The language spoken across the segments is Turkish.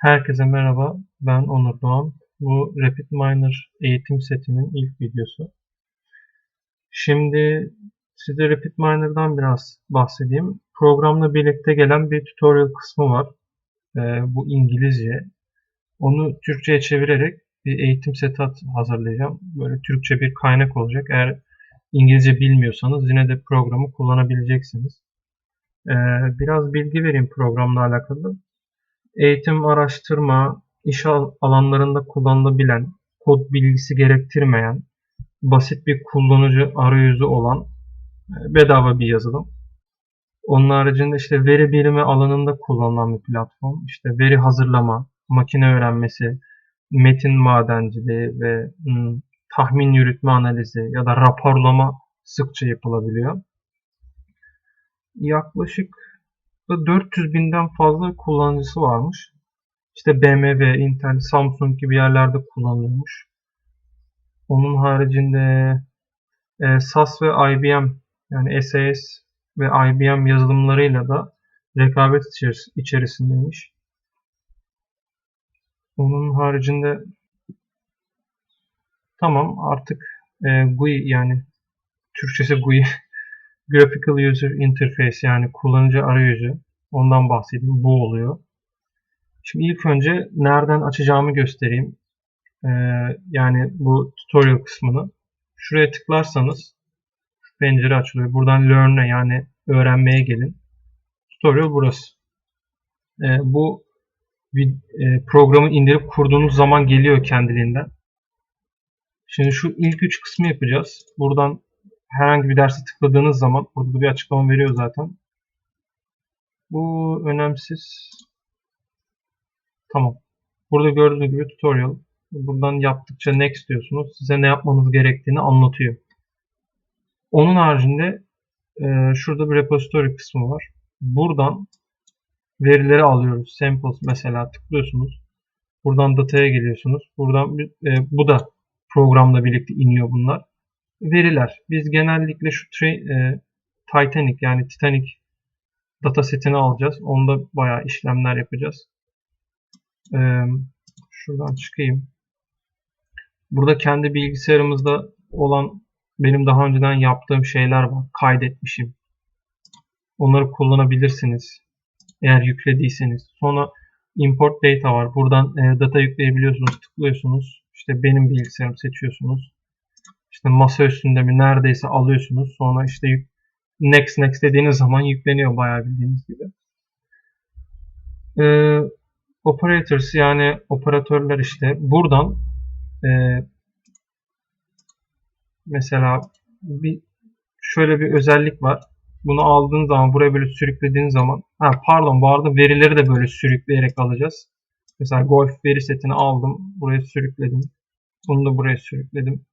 Herkese merhaba, ben Onur Doğan. Bu RapidMiner eğitim setinin ilk videosu. Şimdi size RapidMiner'dan biraz bahsedeyim. Programla birlikte gelen bir tutorial kısmı var. Ee, bu İngilizce. Onu Türkçe'ye çevirerek bir eğitim seti hazırlayacağım. Böyle Türkçe bir kaynak olacak. Eğer İngilizce bilmiyorsanız yine de programı kullanabileceksiniz. Ee, biraz bilgi vereyim programla alakalı eğitim, araştırma, iş alanlarında kullanılabilen, kod bilgisi gerektirmeyen, basit bir kullanıcı arayüzü olan e, bedava bir yazılım. Onun haricinde işte veri bilimi alanında kullanılan bir platform. İşte veri hazırlama, makine öğrenmesi, metin madenciliği ve ım, tahmin yürütme analizi ya da raporlama sıkça yapılabiliyor. Yaklaşık 400 binden fazla kullanıcısı varmış. İşte BMW, Intel, Samsung gibi yerlerde kullanılıyormuş. Onun haricinde e, SAS ve IBM yani SAS ve IBM yazılımlarıyla da rekabet içerisindeymiş. Onun haricinde tamam artık e, GUI yani Türkçesi GUI Graphical User Interface yani kullanıcı arayüzü. Ondan bahsedeyim. Bu oluyor. Şimdi ilk önce nereden açacağımı göstereyim. Ee, yani bu tutorial kısmını. Şuraya tıklarsanız şu pencere açılıyor. Buradan learn'e yani öğrenmeye gelin. Tutorial burası. Ee, bu e, programı indirip kurduğunuz zaman geliyor kendiliğinden. Şimdi şu ilk üç kısmı yapacağız. Buradan herhangi bir derse tıkladığınız zaman burada da bir açıklama veriyor zaten. Bu önemsiz. Tamam. Burada gördüğünüz gibi tutorial. Buradan yaptıkça next diyorsunuz. Size ne yapmanız gerektiğini anlatıyor. Onun haricinde e, şurada bir repository kısmı var. Buradan verileri alıyoruz. Samples mesela tıklıyorsunuz. Buradan dataya geliyorsunuz. Buradan e, bu da programla birlikte iniyor bunlar veriler. Biz genellikle şu e, Titanic yani Titanic datasetini alacağız. Onda bayağı işlemler yapacağız. E, şuradan çıkayım. Burada kendi bilgisayarımızda olan benim daha önceden yaptığım şeyler var. Kaydetmişim. Onları kullanabilirsiniz. Eğer yüklediyseniz. Sonra import data var. Buradan e, data yükleyebiliyorsunuz. Tıklıyorsunuz. İşte benim bilgisayarımı seçiyorsunuz işte masa üstünde mi neredeyse alıyorsunuz. Sonra işte next next dediğiniz zaman yükleniyor bayağı bildiğiniz gibi. Ee, operators yani operatörler işte buradan e, mesela bir şöyle bir özellik var. Bunu aldığın zaman buraya böyle sürüklediğin zaman ha pardon bu arada verileri de böyle sürükleyerek alacağız. Mesela golf veri setini aldım. Buraya sürükledim. Bunu da buraya sürükledim.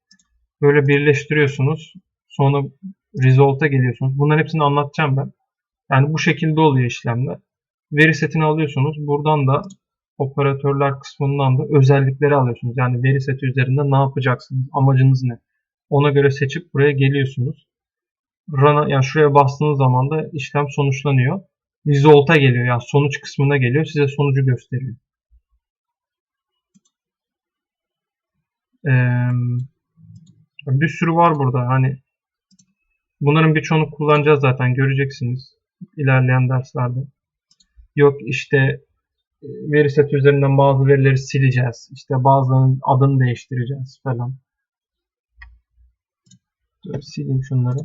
Böyle birleştiriyorsunuz. Sonra result'a geliyorsunuz. Bunların hepsini anlatacağım ben. Yani bu şekilde oluyor işlemler. Veri setini alıyorsunuz. Buradan da operatörler kısmından da özellikleri alıyorsunuz. Yani veri seti üzerinde ne yapacaksınız? Amacınız ne? Ona göre seçip buraya geliyorsunuz. Run'a yani şuraya bastığınız zaman da işlem sonuçlanıyor. Result'a geliyor. Yani sonuç kısmına geliyor. Size sonucu gösteriyor. Ee, bir sürü var burada. Hani bunların birçoğunu kullanacağız zaten. Göreceksiniz ilerleyen derslerde. Yok işte e, veri seti üzerinden bazı verileri sileceğiz. İşte bazılarının adını değiştireceğiz falan. Dur, sileyim şunları.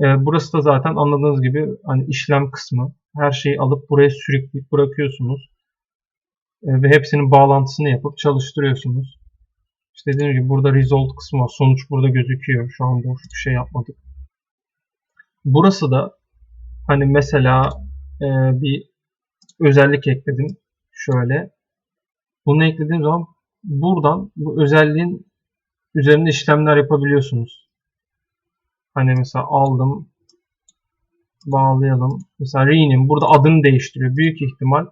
Ee, burası da zaten anladığınız gibi hani işlem kısmı. Her şeyi alıp buraya sürükleyip bırakıyorsunuz. Ee, ve hepsinin bağlantısını yapıp çalıştırıyorsunuz. İşte dediğim gibi burada result kısmı var. Sonuç burada gözüküyor. Şu an boş bir şey yapmadık. Burası da hani mesela e, bir özellik ekledim. Şöyle. Bunu eklediğim zaman buradan bu özelliğin üzerinde işlemler yapabiliyorsunuz. Hani mesela aldım bağlayalım. Mesela rename burada adını değiştiriyor. Büyük ihtimal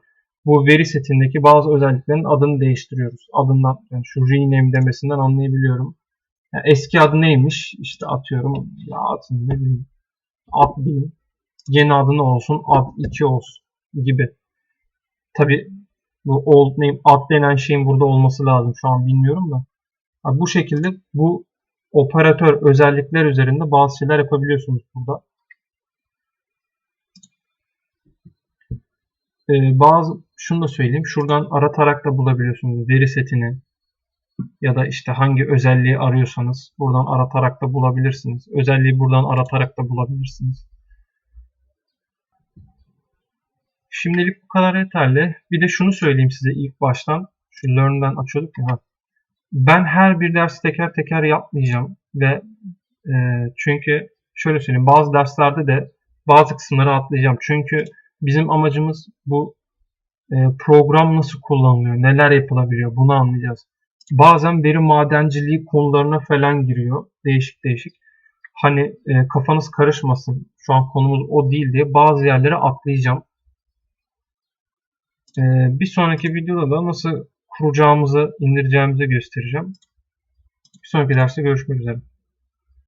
bu veri setindeki bazı özelliklerin adını değiştiriyoruz. Adından yani şu rename demesinden anlayabiliyorum. Yani eski adı neymiş? İşte atıyorum ya adını ne bileyim. Ad diyeyim. Yeni adı ne olsun? Ad 2 olsun gibi. Tabi Bu old name ad denen şeyin burada olması lazım. Şu an bilmiyorum da. Ha, bu şekilde bu operatör özellikler üzerinde bazı şeyler yapabiliyorsunuz burada. Bazı şunu da söyleyeyim. Şuradan aratarak da bulabiliyorsunuz veri setini ya da işte hangi özelliği arıyorsanız buradan aratarak da bulabilirsiniz. Özelliği buradan aratarak da bulabilirsiniz. Şimdilik bu kadar yeterli. Bir de şunu söyleyeyim size ilk baştan. Şu Learn'den açıyorduk ya. Ben her bir dersi teker teker yapmayacağım ve e, çünkü şöyle söyleyeyim bazı derslerde de bazı kısımları atlayacağım. Çünkü bizim amacımız bu e, program nasıl kullanılıyor, neler yapılabiliyor bunu anlayacağız. Bazen veri madenciliği konularına falan giriyor. Değişik değişik. Hani e, kafanız karışmasın. Şu an konumuz o değil diye bazı yerlere atlayacağım. E, bir sonraki videoda da nasıl kuracağımızı, indireceğimizi göstereceğim. Bir sonraki derste görüşmek üzere.